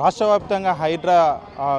రాష్ట్ర వ్యాప్తంగా హైడ్రా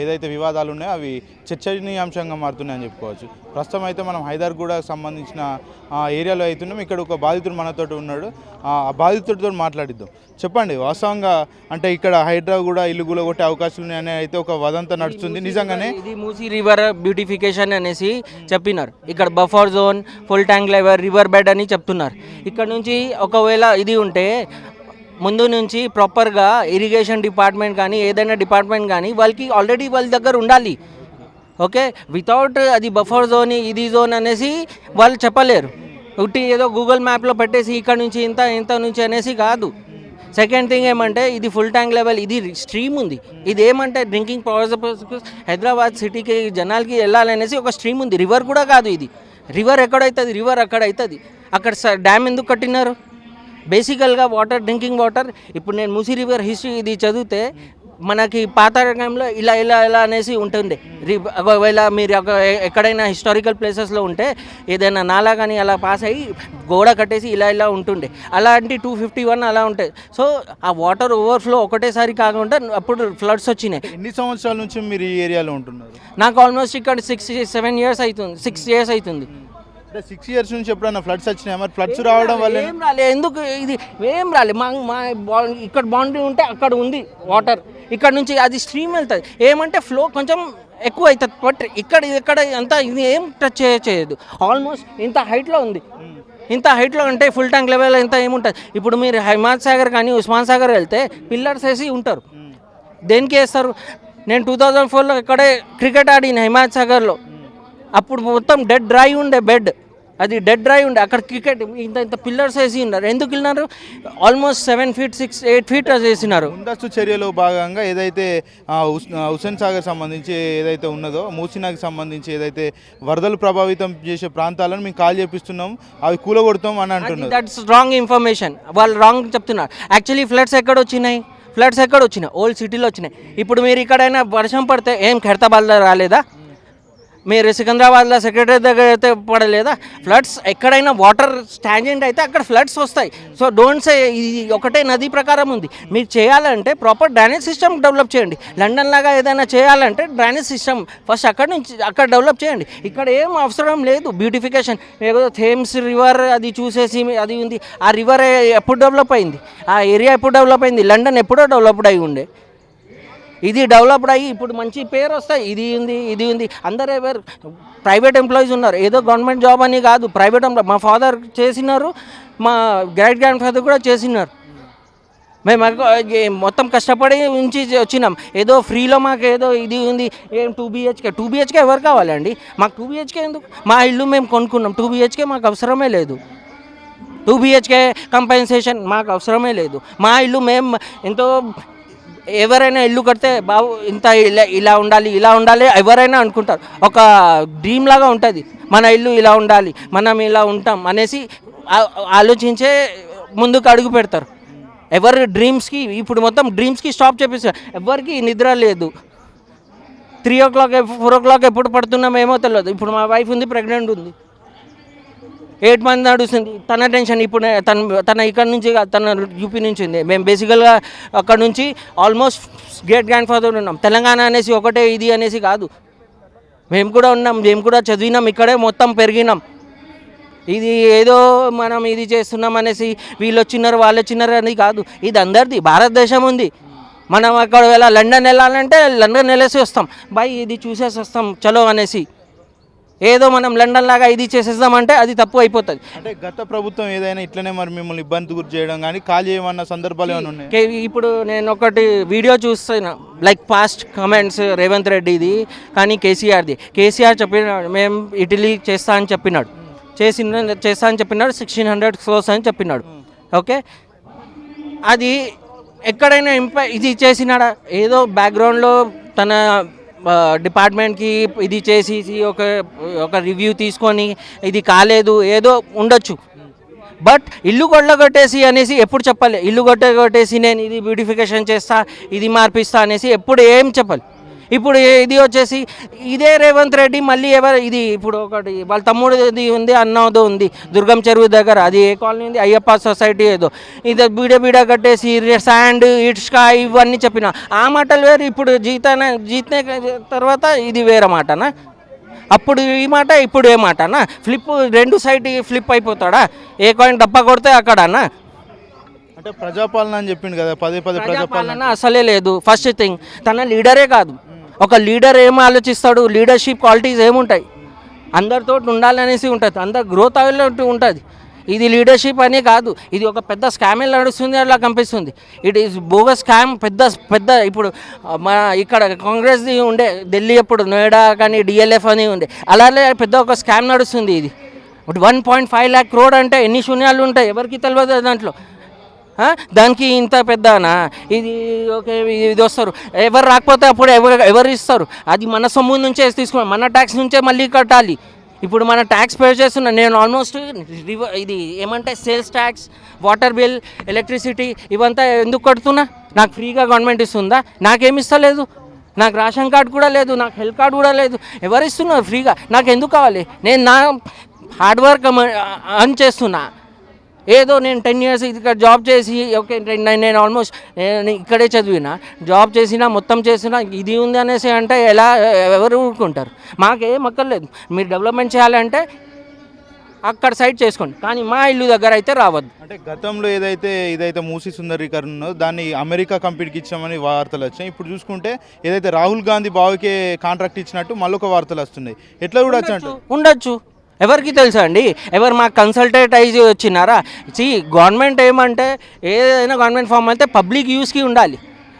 ఏదైతే వివాదాలు ఉన్నాయో అవి చర్చనీయాంశంగా మారుతున్నాయని చెప్పుకోవచ్చు. ప్రస్తుతం అయితే మనం హైదర్గూడకు సంబంధించిన ఏరియాలో అవుతున్నాం ఇక్కడ ఒక బాధితుడు మనతోటి ఉన్నాడు. ఆ బాధితుడితో మాట్లాడిద్దాం. చెప్పండి వాస్తవంగా అంటే ఇక్కడ హైడ్రా కూడా ఇల్లు కొట్టే అవకాశాలు ఉన్నాయని అయితే ఒక వదంతా నడుస్తుంది. నిజంగానే? ఇది మూసీ రివర్ బ్యూటిఫికేషన్ అనేసి చెప్పినారు. ఇక్కడ buffer zone full tank level river bed అని చెప్తున్నారు. ఇక్కడ నుంచి ఒకవేళ ఇది ఉంటే ముందు నుంచి ప్రాపర్గా ఇరిగేషన్ డిపార్ట్మెంట్ కానీ ఏదైనా డిపార్ట్మెంట్ కానీ వాళ్ళకి ఆల్రెడీ వాళ్ళ దగ్గర ఉండాలి. ఓకే? వితౌట్ అది బఫర్ జోన్ ఇది జోన్ అనేసి వాళ్ళు చెప్పలేరు. ఉట్టి ఏదో గూగుల్ మ్యాప్లో పెట్టేసి ఇక్కడ నుంచి ఇంత ఇంత నుంచి అనేసి కాదు. సెకండ్ థింగ్ ఏమంటే ఇది ఫుల్ ట్యాంక్ లెవెల్ ఇది స్ట్రీమ్ ఉంది. ఇది ఏమంటే డ్రింకింగ్ పవర్ హైదరాబాద్ సిటీకి జనాలకి వెళ్ళాలనేసి ఒక స్ట్రీమ్ ఉంది. రివర్ కూడా కాదు ఇది. రివర్ ఎక్కడవుతుంది రివర్ అక్కడ అవుతుంది అక్కడ డ్యామ్ ఎందుకు కట్టినారు? బేసికల్గా వాటర్ డ్రింకింగ్ వాటర్. ఇప్పుడు నేను మూసీ రివర్ హిస్టరీ ఇది చదివితే మనకి పాత రకంలో ఇలా ఇలా ఇలా అనేసి ఉంటుండే రి- ఒకవేళ మీరు ఒక ఎక్కడైనా హిస్టారికల్ ప్లేసెస్లో ఉంటే ఏదైనా నాలా కానీ అలా పాస్ అయ్యి గోడ కట్టేసి ఇలా ఇలా ఉంటుండే. అలాంటి టూ ఫిఫ్టీ వన్ అలా ఉంటాయి సో ఆ వాటర్ ఓవర్ఫ్లో ఒకటేసారి కాకుండా అప్పుడు ఫ్లడ్స్ వచ్చినాయి. ఎన్ని సంవత్సరాల నుంచి మీరు ఈ ఏరియాలో ఉంటున్నారు? నాకు ఆల్మోస్ట్ ఇక్కడ సిక్స్ సెవెన్ ఇయర్స్ అవుతుంది సిక్స్ ఇయర్స్ అవుతుంది అంటే సిక్స్ ఇయర్స్ నుంచి ఎప్పుడైనా ఫ్లడ్స్ వచ్చినాయి? మరి ఫ్లడ్స్ రావడం వల్ల ఏం రాలే ఎందుకు ఇది ఏం రాలే? మా మా బా- ఇక్కడ బౌండరీ ఉంటే అక్కడ ఉంది వాటర్ ఇక్కడ నుంచి అది స్ట్రీమ్ వెళ్తుంది. ఏమంటే ఫ్లో కొంచెం ఎక్కువ అవుతుంది. బట్ ఇక్కడ ఇక్కడ అంతా ఇది ఏం టచ్ చేయ చేయదు ఆల్మోస్ట్ ఇంత హైట్లో ఉంది. ఇంత హైట్లో అంటే ఫుల్ ట్యాంక్ లెవెల్ ఇంత ఏముంటుంది ఇప్పుడు మీరు హిమాత్ సాగర్ కానీ ఉస్మాన్ సాగర్ వెళ్తే పిల్లర్స్ వేసి ఉంటారు. దేనికి వేస్తారు? నేను టూ థౌజండ్ ఫోర్లో ఇక్కడే క్రికెట్ ఆడిన హిమాత్ సాగర్లో. అప్పుడు మొత్తం డెడ్ డ్రై ఉండే బెడ్ అది డెడ్ డ్రై ఉండే. అక్కడ క్రికెట్ ఇంత ఇంత పిల్లర్స్ వేసి ఉన్నారు. ఎందుకు వెళ్ళినారు? Almost seven feet six eight feet వేసినారు. ముందస్తు చర్యలో భాగంగా ఏదైతే ఆ, హుస్- ఆ, హుస్సేన్ సాగర్ సంబంధించి ఏదైతే ఉన్నదో మూసినాకి సంబంధించి ఏదైతే వరదలు ప్రభావితం చేసే ప్రాంతాలను మేము కాల్ చేపిస్తున్నాం. అవి కూలగొడతాం అని అంటున్నారు. దట్స్ రాంగ్ ఇన్ఫర్మేషన్ వాళ్ళు రాంగ్ చెప్తున్నారు. యాక్చువల్లీ ఫ్లడ్స్ ఎక్కడ వచ్చినాయి? ఫ్లడ్స్ ఎక్కడ వచ్చినాయి? ఓల్డ్ సిటీలో వచ్చినాయి. ఇప్పుడు మీరు ఇక్కడైనా వర్షం పడితే ఏం ఖైరతాబాద్లో రాలేదా? మీరు సికింద్రాబాద్లో సెక్రటరీ దగ్గర అయితే పడలేదా? ఫ్లడ్స్ ఎక్కడైనా వాటర్ స్టాంజెంట్ అయితే అక్కడ ఫ్లడ్స్ వస్తాయి. సో డోంట్ సే ఇది ఒకటే నది ప్రకారం ఉంది. మీరు చేయాలంటే ప్రాపర్ డ్రైనేజ్ సిస్టమ్ డెవలప్ చేయండి. లండన్ లాగా ఏదైనా చేయాలంటే డ్రైనేజ్ సిస్టమ్ ఫస్ట్ అక్కడ నుంచి అక్కడ డెవలప్ చేయండి. ఇక్కడ ఏం అవసరం లేదు. బ్యూటిఫికేషన్ ఏదో థేమ్స్ రివర్ అది చూసేసి అది ఉంది. ఆ రివర్ ఎప్పుడు డెవలప్ అయింది? ఆ ఏరియా ఎప్పుడు డెవలప్ అయింది? లండన్ ఎప్పుడో డెవలప్డ్ అయి ఉండే. ఇది డెవలప్డ్ అయ్యి ఇప్పుడు మంచి పేరు వస్తాయి. ఇది ఉంది ఇది ఉంది. అందరూ ఎవరు? ప్రైవేట్ ఎంప్లాయీస్ ఉన్నారు. ఏదో గవర్నమెంట్ జాబ్ అని కాదు. ప్రైవేట్ ఎంప్లాయ్ మా ఫాదర్ చేసినారు మా గ్రాండ్ గ్రాండ్ ఫాదర్ కూడా చేసినారు. మేము మొత్తం కష్టపడి ఉంచి వచ్చినాం. ఏదో ఫ్రీలో మాకు ఏదో ఇది ఉంది. ఏం టూ బిహెచ్కే? టూ బిహెచ్కే ఎవరు కావాలండి? మాకు టూ బిహెచ్కే ఎందుకు? మా ఇల్లు మేము కొనుక్కున్నాం. టూ బిహెచ్కే మాకు అవసరమే లేదు. టూ బిహెచ్కే కంపెన్సేషన్ మాకు అవసరమే లేదు. మా ఇల్లు మేము ఎంతో ఎవరైనా ఇల్లు కడితే బాబు ఇంత ఇలా ఇలా ఉండాలి ఇలా ఉండాలి ఎవరైనా అనుకుంటారు. ఒక డ్రీమ్ లాగా ఉంటుంది. మన ఇల్లు ఇలా ఉండాలి మనం ఇలా ఉంటాం అనేసి ఆలోచించే ముందుకు అడుగు పెడతారు. ఎవరి డ్రీమ్స్కి ఇప్పుడు మొత్తం డ్రీమ్స్కి స్టాప్ చేపిస్తారు ఎవరికి నిద్ర లేదు. Three o'clock four o'clock ఎప్పుడు పడుతున్నామేమో తెలియదు ఇప్పుడు మా వైఫ్ ఉంది ప్రెగ్నెంట్ ఉంది. ఎయిట్ మంత్ నడుస్తుంది. తన టెన్షన్ ఇప్పుడు తన తన ఇక్కడ నుంచి తన యూపీ నుంచి ఉంది. మేము బేసికల్గా అక్కడ నుంచి ఆల్మోస్ట్ గ్రేట్ గ్రాండ్ ఫాదర్ ఉన్నాం. తెలంగాణ అనేసి ఒకటే ఇది అనేసి కాదు. మేము కూడా ఉన్నాం మేము కూడా చదివినాం ఇక్కడే మొత్తం పెరిగినాం. ఇది ఏదో మనం ఇది చేస్తున్నాం అనేసి వీళ్ళు వచ్చినారు వాళ్ళు వచ్చినారు అని కాదు. ఇది అందరిది భారతదేశం ఉంది. మనం అక్కడ వెళ్ళా లండన్ వెళ్ళాలంటే లండన్ వెళ్ళేసి వస్తాం. బాయ్ ఇది చూసేసి వస్తాం. చలో అనేసి. ఏదో మనం లండన్ లాగా ఇది చేసేద్దామంటే అది తప్పు అయిపోతుంది. అంటే గత ప్రభుత్వం ఏదైనా ఇట్లనే మరి మిమ్మల్ని ఇబ్బంది గురి చేయడం కానీ కాల్ చేయమన్న సందర్భాలు ఏమైనా ఉన్నాయి? ఇప్పుడు నేను ఒకటి వీడియో చూస్తున్నా లైక్ పాస్ట్ కమెంట్స్ రేవంత్ రెడ్డిది కానీ కేసీఆర్ది కేసీఆర్ చెప్పినాడు మేము ఇటలీ చేస్తా అని చెప్పినాడు. చేసిన చేస్తా అని చెప్పినాడు సిక్స్టీన్ హండ్రెడ్ క్రోస్ అని చెప్పినాడు. ఓకే? అది ఎక్కడైనా ఇంప ఇది చేసినాడా? ఏదో బ్యాక్గ్రౌండ్లో తన డిపార్ట్మెంట్కి ఇది చేసి ఒక ఒక రివ్యూ తీసుకొని ఇది కాలేదు ఏదో ఉండొచ్చు. బట్ ఇల్లు కొట్టేసి అనేసి ఎప్పుడు చెప్పాలి? ఇల్లు కొట్టగొట్టేసి నేను ఇది బ్యూటిఫికేషన్ చేస్తా ఇది మార్పిస్తా అనేసి ఎప్పుడు ఏం చెప్పాలి? ఇప్పుడు ఇది వచ్చేసి ఇదే రేవంత్ రెడ్డి మళ్ళీ ఎవరు ఇది ఇప్పుడు ఒకటి వాళ్ళ తమ్ముడు ఉంది అన్నది ఉంది దుర్గం చెరువు దగ్గర అది ఏ కాలనీ ఉంది? అయ్యప్ప సొసైటీ ఏదో. ఇది బీడ బీడ కట్టేసి శాండ్ ఇటుక ఇవన్నీ చెప్పిన. ఆ మాటలు వేరు ఇప్పుడు జీతాన జీతనే తర్వాత ఇది వేరే మాటనా? అప్పుడు ఈ మాట ఇప్పుడు ఏ మాటనా? ఫ్లిప్ రెండు సైడ్ ఫ్లిప్ అయిపోతాడా? ఏ కాయిన్ డబ్బా కొడితే అక్కడనా? అంటే ప్రజాపాలన అని చెప్పిండు కదా పదే పదే ప్రజాపాలన ప్రజాపాలన అసలే లేదు. ఫస్ట్ థింగ్ తన లీడరే కాదు. ఒక లీడర్ ఏం ఆలోచిస్తాడు? లీడర్షిప్ క్వాలిటీస్ ఏముంటాయి? అందరితో ఉండాలనేసి ఉంటుంది. అందరు గ్రోత్ అయ్యేటట్టు ఉంటుంది. ఇది లీడర్షిప్ అనే కాదు. ఇది ఒక పెద్ద స్కామే నడుస్తుంది అలా కనిపిస్తుంది. ఇట్ ఈస్ బోగస్ స్కామ్ పెద్ద పెద్ద ఇప్పుడు మన ఇక్కడ కాంగ్రెస్ది ఉండే ఢిల్లీ అప్పుడు నోయిడా కానీ డిఎల్ఎఫ్ అని ఉండే అలానే పెద్ద ఒక స్కామ్ నడుస్తుంది ఇది. One point five lakh crore అంటే ఎన్ని శూన్యాలు ఉంటాయి? ఎవరికి తెలియదు దాంట్లో. దానికి ఇంత పెద్దనా? ఇది ఓకే ఇది వస్తారు. ఎవరు రాకపోతే అప్పుడు ఎవరు ఎవరు ఇస్తారు? అది మన సొమ్ము నుంచే తీసుకున్నాం. మన ట్యాక్స్ నుంచే మళ్ళీ కట్టాలి. ఇప్పుడు మన ట్యాక్స్ పే చేస్తున్నా నేను ఆల్మోస్ట్ రివ ఇది ఏమంటే sales tax water bill electricity ఇవంతా ఎందుకు కడుతున్నా? నాకు ఫ్రీగా గవర్నమెంట్ ఇస్తుందా? నాకేమి ఇస్తలేదు. నాకు రేషన్ కార్డు కూడా లేదు నాకు హెల్త్ కార్డు కూడా లేదు. ఎవరు ఇస్తున్నారు ఫ్రీగా? నాకు ఎందుకు కావాలి? నేను నా హార్డ్ వర్క్ అర్న్ చేస్తున్నా. ఏదో నేను టెన్ ఇయర్స్ ఇక్కడ జాబ్ చేసి ఓకే నేను నేను ఆల్మోస్ట్ నేను ఇక్కడే చదివిన జాబ్ చేసినా మొత్తం చేసినా ఇది ఉంది అనేసి అంటే ఎలా ఎవరు ఊరుకుంటారు? మాకేం అక్కర్లేదు. మీరు డెవలప్మెంట్ చేయాలంటే అక్కడ సైడ్ చేసుకోండి. కానీ మా ఇల్లు దగ్గర అయితే రావద్దు. అంటే గతంలో ఏదైతే ఇదైతే మూసి సుందరీకరణ ఉన్నదో దాన్ని అమెరికా కంపెనీకి ఇచ్చామని వార్తలు వచ్చాయి. ఇప్పుడు చూసుకుంటే ఏదైతే రాహుల్ గాంధీ బావికే కాంట్రాక్ట్ ఇచ్చినట్టు మళ్ళొక వార్తలు వస్తున్నాయి. ఎట్లా కూడా ఉండొచ్చు. ఎవరికి తెలుసా అండి? ఎవరు మాకు కన్సల్టేట్ అయ్యి వచ్చినారా? సి గవర్నమెంట్ ఏమంటే ఏదైనా గవర్నమెంట్ ఫామ్ అయితే పబ్లిక్ యూస్కి ఉండాలి.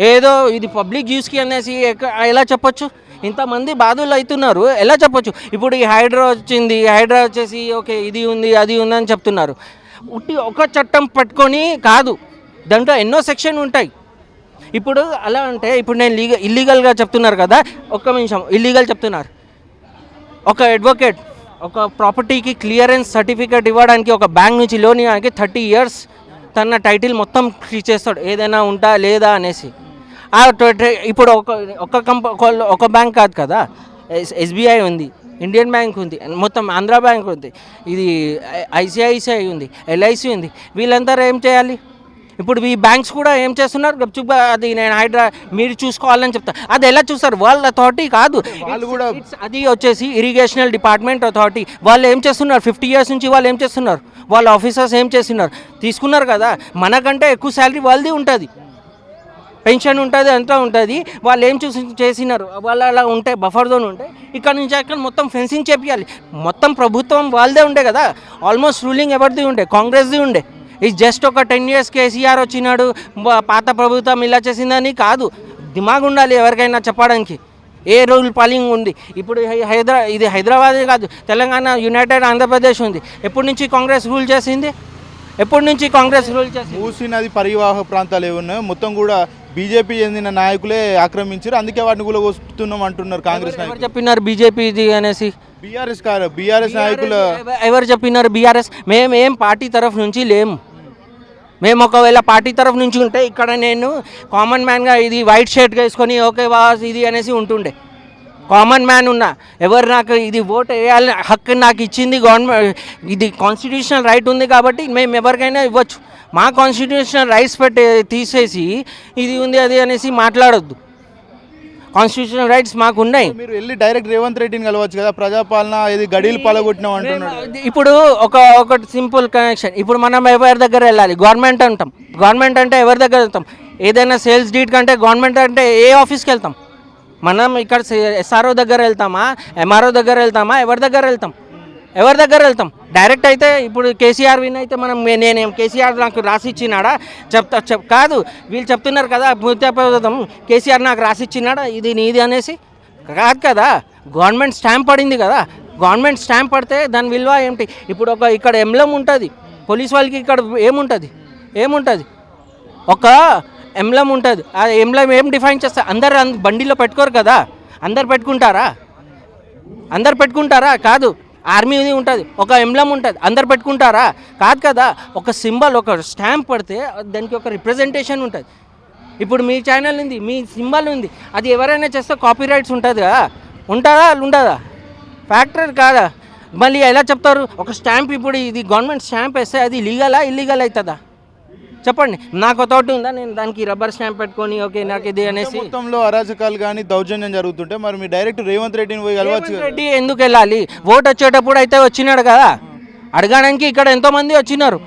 ఏదో ఇది పబ్లిక్ యూస్కి అనేసి ఎక్క- ఎలా చెప్పొచ్చు? ఇంతమంది బాధలు అవుతున్నారు. ఎలా చెప్పొచ్చు? ఇప్పుడు ఈ హైడ్రా వచ్చింది హైడ్రా వచ్చేసి ఓకే ఇది ఉంది అది ఉంది అని చెప్తున్నారు. ఉట్టి ఒక చట్టం పట్టుకొని కాదు. దాంట్లో ఎన్నో సెక్షన్ ఉంటాయి. ఇప్పుడు అలా అంటే ఇప్పుడు నేను లీగల్ ఇల్లీగల్గా చెప్తున్నారు కదా ఒక్క నిమిషం ఇల్లీగల్ చెప్తున్నారు. ఒక అడ్వకేట్ ఒక ప్రాపర్టీకి క్లియరెన్స్ సర్టిఫికేట్ ఇవ్వడానికి ఒక బ్యాంక్ నుంచి లోన్ ఇవ్వడానికి థర్టీ ఇయర్స్ తన టైటిల్ మొత్తం చేస్తాడు ఏదైనా ఉంటా లేదా అనేసి. ఆ ఇప్పుడు ఒక ఒక కంప ఒక- ఒక బ్యాంక్ కాదు కదా. ఎస్- ఎస్బీఐ ఉంది. ఇండియన్ బ్యాంక్ ఉంది. మొత్తం ఆంధ్ర బ్యాంక్ ఉంది. ఇది ఐసిఐసిఐ ఉంది. ఎల్ఐసి ఉంది. వీళ్ళందరూ ఏం చేయాలి? ఇప్పుడు ఈ బ్యాంక్స్ కూడా ఏం చేస్తున్నారు? గప్చుప్గా అది నేను హైడ్రా మీరు చూసుకోవాలని చెప్తా. అది ఎలా చూస్తారు? వాళ్ళ అథారిటీ కాదు. వాళ్ళు కూడా అది వచ్చేసి ఇరిగేషనల్ డిపార్ట్మెంట్ అథారిటీ వాళ్ళు ఏం చేస్తున్నారు? ఫిఫ్టీ ఇయర్స్ నుంచి వాళ్ళు ఏం చేస్తున్నారు? వాళ్ళ ఆఫీసర్స్ ఏం చేస్తున్నారు? తీసుకున్నారు కదా. మనకంటే ఎక్కువ శాలరీ వాళ్ళది ఉంటుంది. పెన్షన్ ఉంటుంది అంతా ఉంటుంది. వాళ్ళు ఏం చూసి చేసినారు? వాళ్ళు అలా ఉంటే బఫర్ జోన్ ఉంటే ఇక్కడ నుంచి అక్కడ మొత్తం ఫెన్సింగ్ చేపియాలి. మొత్తం ప్రభుత్వం వాళ్ళదే ఉండే కదా. ఆల్మోస్ట్ రూలింగ్ ఎవరిది ఉండే? కాంగ్రెస్ది ఉండే. ఇది జస్ట్ ఒక టెన్ ఇయర్స్ కేసీఆర్ వచ్చినాడు పాత ప్రభుత్వం ఇలా చేసిందని కాదు. దిమాగ్ ఉండాలి ఎవరికైనా చెప్పడానికి. ఏ రూల్ పాలింగ్ ఉంది? ఇప్పుడు హైదరా ఇది హైదరాబాదే కాదు తెలంగాణ యునైటెడ్ ఆంధ్రప్రదేశ్ ఉంది. ఎప్పటి నుంచి కాంగ్రెస్ రూల్ చేసింది? ఎప్పటి నుంచి కాంగ్రెస్ రూల్ చేసింది? మూసీ నది పరివాహక ప్రాంతాలు ఏమి ఉన్నాయో మొత్తం కూడా బీజేపీ చెందిన నాయకులే ఆక్రమించారు అందుకే వాటిని కూడా వస్తున్నాం అంటున్నారు కాంగ్రెస్ నాయకులు. చెప్పినారు బీజేపీది అనేసి? బీఆర్ఎస్ కాదు బీఆర్ఎస్ నాయకుల ఎవ- ఎవరు చెప్పినారు బీఆర్ఎస్? మేము ఏం పార్టీ తరఫు నుంచి లేము. మేము ఒకవేళ పార్టీ తరఫు నుంచి ఉంటే ఇక్కడ నేను కామన్ మ్యాన్గా ఇది వైట్ షర్ట్ వేసుకొని ఓకే వాస్ ఇది అనేసి ఉంటుండే. కామన్ మ్యాన్ ఉన్నా. ఎవరు నాకు ఇది ఓట్ వేయాలని హక్కు నాకు ఇచ్చింది గవర్నమెంట్ ఇది కాన్స్టిట్యూషనల్ రైట్ ఉంది కాబట్టి మేము ఎవరికైనా ఇవ్వచ్చు. మా కాన్స్టిట్యూషనల్ రైట్స్ పెట్టి తీసేసి ఇది ఉంది అది అనేసి మాట్లాడొద్దు. కాన్స్టిట్యూషనల్ రైట్స్ మాకు ఉన్నాయి మీరు వెళ్ళి డైరెక్ట్ రేవంత్ రెడ్డిని కలవచ్చు కదా ప్రజాపాలన ఇది గడీలు పలగొట్టినాం అంటున్నాడు. ఇప్పుడు ఒక ఒకటి సింపుల్ కనెక్షన్ ఇప్పుడు మనం ఎవరి దగ్గర వెళ్ళాలి? గవర్నమెంట్ అంటాం. గవర్నమెంట్ అంటే ఎవరి దగ్గర వెళ్తాం? ఏదైనా సేల్స్ డీట్ కంటే గవర్నమెంట్ అంటే ఏ ఆఫీస్కి వెళ్తాం? మనం ఇక్కడ ఎస్ఆర్ఓ దగ్గర వెళ్తామా? ఎంఆర్ఓ దగ్గర వెళ్తామా? ఎవరి దగ్గర వెళ్తాం? ఎవరి దగ్గర వెళ్తాం? డైరెక్ట్ అయితే ఇప్పుడు కేసీఆర్ విన్ అయితే మనం మే- నేనేం కేసీఆర్ నాకు రాసి ఇచ్చినాడా? చెప్తా చెప్ కాదు వీళ్ళు చెప్తున్నారు కదా భూత్యాపదం కేసీఆర్ నాకు రాసి ఇచ్చినాడా? ఇది నీది అనేసి. కాదు కదా గవర్నమెంట్ స్టాంప్ పడింది కదా. గవర్నమెంట్ స్టాంప్ పడితే దాని విలువ ఏమిటి ఇప్పుడు ఒక ఇక్కడ ఎంఎం ఉంటుంది పోలీస్ వాళ్ళకి ఇక్కడ ఏముంటుంది? ఏముంటుంది? ఒక ఎంలం ఉంటుంది. ఆ ఎంలం ఏం డిఫైన్ చేస్తా? అందరు బండిలో పెట్టుకోరు కదా. అందరు పెట్టుకుంటారా? అందరు పెట్టుకుంటారా? కాదు. ఆర్మీ ఉంటుంది ఒక ఎంబ్లం ఉంటుంది అందరు పెట్టుకుంటారా? కాదు కదా ఒక సింబల్ ఒక స్టాంప్ పడితే దానికి ఒక రిప్రజెంటేషన్ ఉంటుంది. ఇప్పుడు మీ ఛానల్ ఉంది మీ సింబల్ ఉంది అది ఎవరైనా చేస్తే కాపీ రైట్స్ ఉంటుంది ఉంటుందా? ఉండదా ఫ్యాక్టరీ కాదా? మళ్ళీ ఎలా చెప్తారు? ఒక స్టాంప్ ఇప్పుడు ఇది గవర్నమెంట్ స్టాంప్ వేస్తే అది లీగలా ఇల్లీగల్ అవుతుందా? చెప్పండి. నాకు తోటి ఉందా? నేను దానికి రబ్బర్ స్టాంప్ పెట్టుకొని ఓకే నాకు ఇది అనేసి. మొత్తంలో అరాచకాలు కానీ దౌర్జన్యం జరుగుతుంటే మరి మీ డైరెక్ట్ రేవంత్ రెడ్డిని పోయి కలవచ్చు రెడ్డి ఎందుకు వెళ్ళాలి? ఓటు వచ్చేటప్పుడు అయితే వచ్చినాడు కదా. అడగడానికి ఇక్కడ ఎంతో మంది వచ్చినారు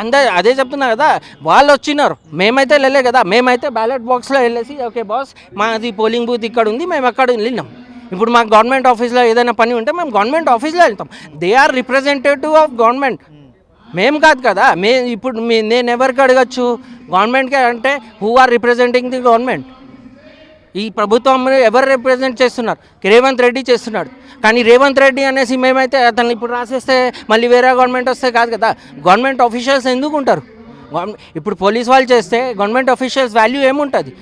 అందే అదే చెప్తున్నా కదా. వాళ్ళు వచ్చినారు. మేమైతే వెళ్ళలే కదా. మేమైతే బ్యాలెట్ బాక్స్లో వెళ్ళేసి ఓకే బాస్ మాది పోలింగ్ బూత్ ఇక్కడ ఉంది మేము అక్కడ వెళ్ళినాం. ఇప్పుడు మాకు గవర్నమెంట్ ఆఫీస్లో ఏదైనా పని ఉంటే మేము గవర్నమెంట్ ఆఫీస్లో వెళ్తాం. They are representative of government మేము కాదు కదా. మే ఇప్పుడు మీ నేను ఎవరికి అడగచ్చు? గవర్నమెంట్కే అంటే who are representing the government ఈ ప్రభుత్వం ఎవరు రిప్రజెంట్ చేస్తున్నారు? రేవంత్ రెడ్డి చేస్తున్నాడు. కానీ రేవంత్ రెడ్డి అనేసి మేమైతే అతను ఇప్పుడు రాసేస్తే మళ్ళీ వేరే గవర్నమెంట్ వస్తే కాదు కదా. గవర్నమెంట్ ఆఫీషియల్స్ ఎందుకు ఉంటారు? ఇప్పుడు పోలీస్ వాళ్ళు చేస్తే గవర్నమెంట్ ఆఫీషియల్స్ వాల్యూ ఏముంటుంది?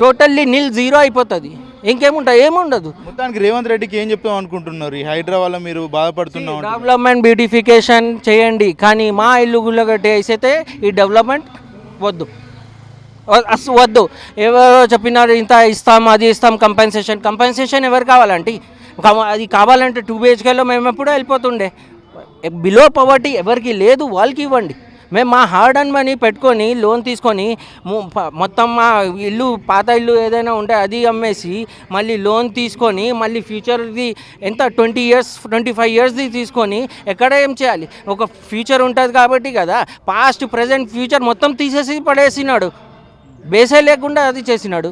టోటల్లీ నిల్ జీరో అయిపోతుంది. ఇంకేముంటుంది ఏముండదు. మొత్తానికి రేవంత్ రెడ్డికి ఏం చెప్తాం అనుకుంటున్నారు? ఈ వల్ల మీరు బాధపడుతున్నాం. డెవలప్మెంట్ బ్యూటిఫికేషన్ చేయండి కానీ మా ఇల్లు గుళ్ళగట్టి వేసైతే ఈ డెవలప్మెంట్ వద్దు. అస్సలు వద్దు. ఎవరో చెప్పినారు ఇంత ఇస్తాం అది ఇస్తాం కంపెన్సేషన్ కంపెన్సేషన్ ఎవరు కావాలంటే? కావ- అది కావాలంటే టూ బిహెచ్కేలో మేము ఎప్పుడూ వెళ్ళిపోతుండే. బిలో పవర్టీ ఎవరికి లేదు వాళ్ళకి ఇవ్వండి. మేము మా హార్డ్ అండ్ మనీ పెట్టుకొని లోన్ తీసుకొని మొత్తం మా ఇల్లు పాత ఇల్లు ఏదైనా ఉంటే అది అమ్మేసి మళ్ళీ లోన్ తీసుకొని మళ్ళీ ఫ్యూచర్ది ఎంత ట్వంటీ ఇయర్స్ ట్వంటీ ఫైవ్ ఇయర్స్ది తీసుకొని ఎక్కడ ఏం చేయాలి? ఒక ఫ్యూచర్ ఉంటుంది కాబట్టి కదా పాస్ట్ ప్రజెంట్ ఫ్యూచర్ మొత్తం తీసేసి పడేసినాడు. బేసే లేకుండా అది చేసినాడు.